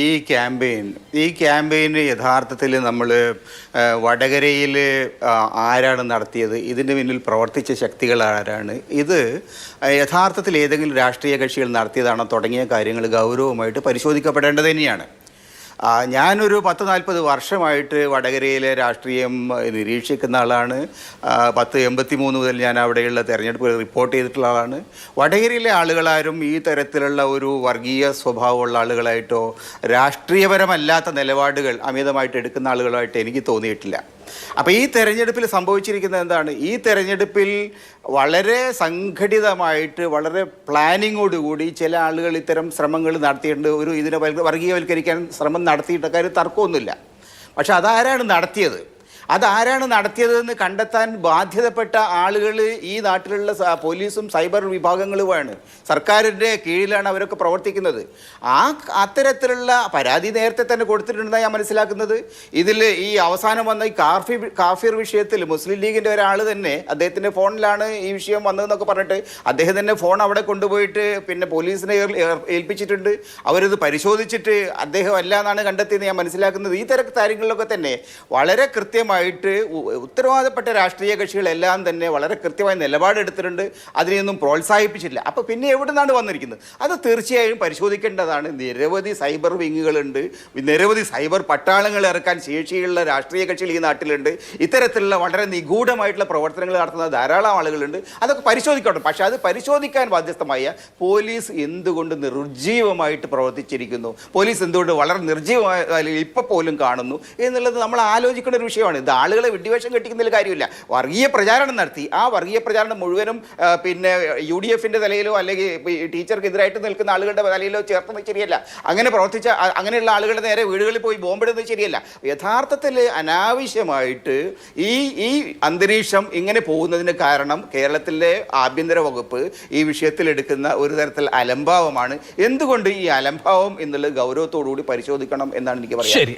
ഈ ക്യാമ്പയിൻ ഈ ക്യാമ്പയിൻ യഥാർത്ഥത്തിൽ നമ്മൾ വടകരയിൽ ആരാണ് നടത്തിയത്? ഇതിന്റെ പിന്നിൽ പ്രവർത്തിച്ച ശക്തികൾ ആരാണ്? ഇത് യഥാർത്ഥത്തിൽ ഏതെങ്കിലും രാഷ്ട്രീയ കക്ഷികൾ നടത്തിയതാണോ തുടങ്ങിയ കാര്യങ്ങൾ ഗൗരവമായിട്ട് പരിശോധിക്കപ്പെടേണ്ടത് തന്നെയാണ്. ഞാനൊരു പത്ത് നാൽപ്പത് വർഷമായിട്ട് വടകരയിലെ രാഷ്ട്രീയം നിരീക്ഷിക്കുന്ന ആളാണ്. പത്ത് എൺപത്തി മൂന്ന് മുതൽ ഞാൻ അവിടെയുള്ള തെരഞ്ഞെടുപ്പ് റിപ്പോർട്ട് ചെയ്തിട്ടുള്ള ആളാണ്. വടകരയിലെ ആളുകളാരും ഈ തരത്തിലുള്ള ഒരു വർഗീയ സ്വഭാവമുള്ള ആളുകളായിട്ടോ രാഷ്ട്രീയപരമല്ലാത്ത നിലപാടുകൾ അമിതമായിട്ട് എടുക്കുന്ന ആളുകളായിട്ട് എനിക്ക് തോന്നിയിട്ടില്ല. അപ്പോൾ ഈ തെരഞ്ഞെടുപ്പിൽ സംഭവിച്ചിരിക്കുന്നത് എന്താണ്? ഈ തെരഞ്ഞെടുപ്പിൽ വളരെ സംഘടിതമായിട്ട് വളരെ പ്ലാനിങ്ങോടുകൂടി ചില ആളുകൾ ഇത്തരം ശ്രമങ്ങൾ നടത്തിയിട്ടുണ്ട്. ഒരു ഇതിനെ വർഗീയവൽക്കരിക്കാൻ ശ്രമം നടത്തിയിട്ട് കാര്യം തർക്കമൊന്നുമില്ല. പക്ഷെ അതാരാണ് നടത്തിയത്? അതാരാണ് നടത്തിയതെന്ന് കണ്ടെത്താൻ ബാധ്യതപ്പെട്ട ആളുകൾ ഈ നാട്ടിലുള്ള പോലീസും സൈബർ വിഭാഗങ്ങളുമാണ്. സർക്കാരിന്റെ കീഴിലാണ് അവരൊക്കെ പ്രവർത്തിക്കുന്നത്. ആ അത്തരത്തിലുള്ള പരാതി നേരത്തെ തന്നെ കൊടുത്തിട്ടുണ്ടെന്നാണ് ഞാൻ മനസ്സിലാക്കുന്നത്. ഇതിൽ ഈ അവസാനം വന്ന ഈ കാഫി കാഫിർ വിഷയത്തിൽ മുസ്ലിം ലീഗിന്റെ ഒരാൾ തന്നെ അദ്ദേഹത്തിന്റെ ഫോണിലാണ് ഈ വിഷയം വന്നതെന്നൊക്കെ പറഞ്ഞിട്ട് അദ്ദേഹം തന്നെ ഫോൺ അവിടെ കൊണ്ടുപോയിട്ട് പിന്നെ പോലീസിനെ ഏൽപ്പിച്ചിട്ടുണ്ട്. അവരിത് പരിശോധിച്ചിട്ട് അദ്ദേഹം അല്ല എന്നാണ് കണ്ടെത്തിയെന്ന് ഞാൻ മനസ്സിലാക്കുന്നത്. ഈ തരം കാര്യങ്ങളിലൊക്കെ തന്നെ വളരെ കൃത്യമായിട്ട് ഉത്തരവാദപ്പെട്ട രാഷ്ട്രീയ കക്ഷികളെല്ലാം തന്നെ വളരെ കൃത്യമായ നിലപാടെടുത്തിട്ടുണ്ട്. അതിനെയൊന്നും പ്രോത്സാഹിപ്പിച്ചില്ല. അപ്പോൾ പിന്നെ എവിടെ നിന്നാണ് വന്നിരിക്കുന്നത്? അത് തീർച്ചയായും പരിശോധിക്കേണ്ടതാണ്. നിരവധി സൈബർ വിങ്ങുകളുണ്ട്. നിരവധി സൈബർ പട്ടാളങ്ങൾ ഇറക്കാൻ ശേഷിയുള്ള രാഷ്ട്രീയ കക്ഷികൾ ഈ നാട്ടിലുണ്ട്. ഇത്തരത്തിലുള്ള വളരെ നിഗൂഢമായിട്ടുള്ള പ്രവർത്തനങ്ങൾ നടത്തുന്ന ധാരാളം ആളുകളുണ്ട്. അതൊക്കെ പരിശോധിക്കണം പക്ഷേ അത് പരിശോധിക്കാൻ ബാധ്യസ്ഥമായ പോലീസ് എന്തുകൊണ്ട് നിർജീവമായിട്ട് പ്രവർത്തിച്ചിരിക്കുന്നു? പോലീസ് എന്തുകൊണ്ട് വളരെ നിർജീവമായ ഇപ്പോൾ പോലും കാണുന്നു? എന്നുള്ളത് നമ്മൾ ആലോചിക്കേണ്ട ഒരു വിഷയമാണ്. ഇത് ആളുകളെ വിഡ്ഡിവേഷം കെട്ടിക്കുന്നതിൽ കാര്യമില്ല. വർഗീയ പ്രചാരണം നടത്തി. ആ വർഗീയ പ്രചാരണം മുഴുവനും പിന്നെ യു ഡി എഫിന്റെ തലയിലോ അല്ലെങ്കിൽ ടീച്ചർക്ക് എതിരായിട്ട് നിൽക്കുന്ന ആളുകളുടെ തലയിലോ ചേർത്തുന്നത് ശരിയല്ല. അങ്ങനെ പ്രവർത്തിച്ച അങ്ങനെയുള്ള ആളുകളുടെ നേരെ വീടുകളിൽ പോയി ബോംബിടുന്നത് ശരിയല്ല. യഥാർത്ഥത്തിൽ അനാവശ്യമായിട്ട് ഈ ഈ അന്തരീക്ഷം ഇങ്ങനെ പോകുന്നതിന് കാരണം കേരളത്തിലെ ആഭ്യന്തര വകുപ്പ് ഈ വിഷയത്തിൽ എടുക്കുന്ന ഒരു തരത്തിൽ അലംഭാവമാണ്. എന്തുകൊണ്ട് ഈ അലംഭാവം എന്നുള്ളത് ഗൗരവത്തോടു കൂടി പരിശോധിക്കണം എന്നാണ് എനിക്ക് പറയുന്നത്